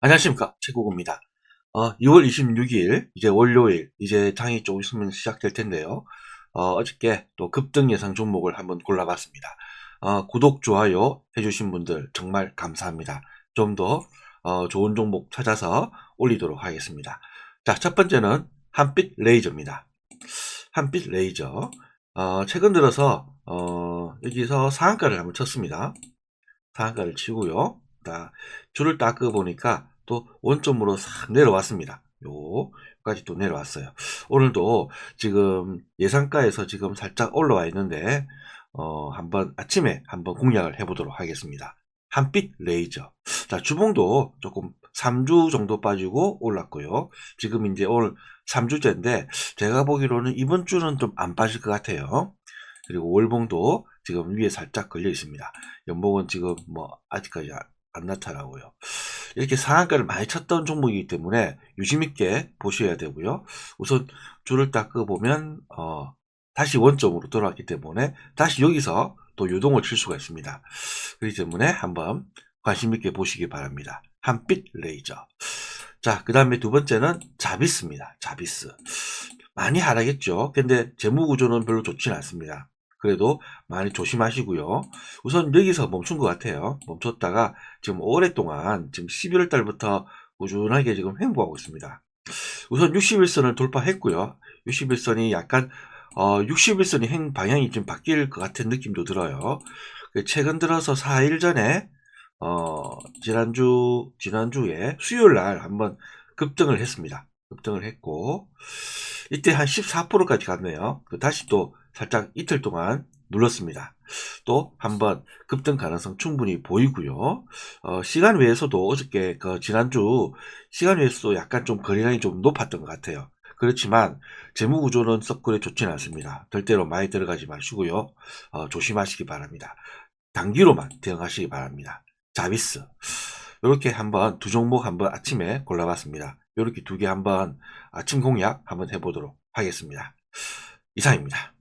안녕하십니까 최고구입니다. 어, 2월 26일 이제 월요일 이제 장이 조금 있으면 시작될 텐데요. 어, 저께 또 급등 예상 종목을 한번 골라봤습니다. 어, 구독 좋아요 해주신 분들 정말 감사합니다. 좀더 어, 좋은 종목 찾아서 올리도록 하겠습니다. 자, 첫 번째는 한빛 레이저입니다. 한빛 레이저. 어, 최근 들어서 어, 여기서 상한가를 한번 쳤습니다. 상한가를 치고요. 자, 줄을 닦아 보니까 또 원점으로 싹 내려왔습니다. 요까지 또 내려왔어요. 오늘도 지금 예상가에서 지금 살짝 올라와 있는데 어, 한번 아침에 한번 공략을 해보도록 하겠습니다. 한빛 레이저. 자, 주봉도 조금 3주 정도 빠지고 올랐고요. 지금 이제 오늘 3주째인데 제가 보기로는 이번 주는 좀 안 빠질 것 같아요. 그리고 월봉도 지금 위에 살짝 걸려 있습니다. 연봉은 지금 뭐 아직까지 안- 안 나타나고요. 이렇게 상한가를 많이 쳤던 종목이기 때문에 유심 있게 보셔야 되고요. 우선 줄을 닦아 보면 어, 다시 원점으로 돌아왔기 때문에 다시 여기서 또 유동을 칠 수가 있습니다. 그렇기 때문에 한번 관심 있게 보시기 바랍니다. 한빛 레이저. 자, 그 다음에 두 번째는 자비스입니다. 자비스. 많이 하락했죠. 근데 재무 구조는 별로 좋지는 않습니다. 그래도 많이 조심하시고요. 우선 여기서 멈춘 것 같아요. 멈췄다가 지금 오랫동안 지금 11월 달부터 꾸준하게 지금 횡보하고 있습니다. 우선 61선을 돌파했고요. 61선이 약간 어, 61선이 행 방향이 좀 바뀔 것 같은 느낌도 들어요. 그 최근 들어서 4일 전에 어, 지난주 지난주에 수요일 날 한번 급등을 했습니다. 급등을 했고 이때 한 14%까지 갔네요. 그 다시 또 살짝 이틀 동안 눌렀습니다. 또 한번 급등 가능성 충분히 보이고요. 어, 시간 외에서도 어저께 그 지난주 시간 외에서도 약간 좀 거래량이 좀 높았던 것 같아요. 그렇지만 재무 구조는 썩 그래 좋지는 않습니다. 절대로 많이 들어가지 마시고요. 어, 조심하시기 바랍니다. 단기로만 대응하시기 바랍니다. 자비스 이렇게 한번 두 종목 한번 아침에 골라봤습니다. 이렇게 두 개 한번 아침 공략 한번 해보도록 하겠습니다. 이상입니다.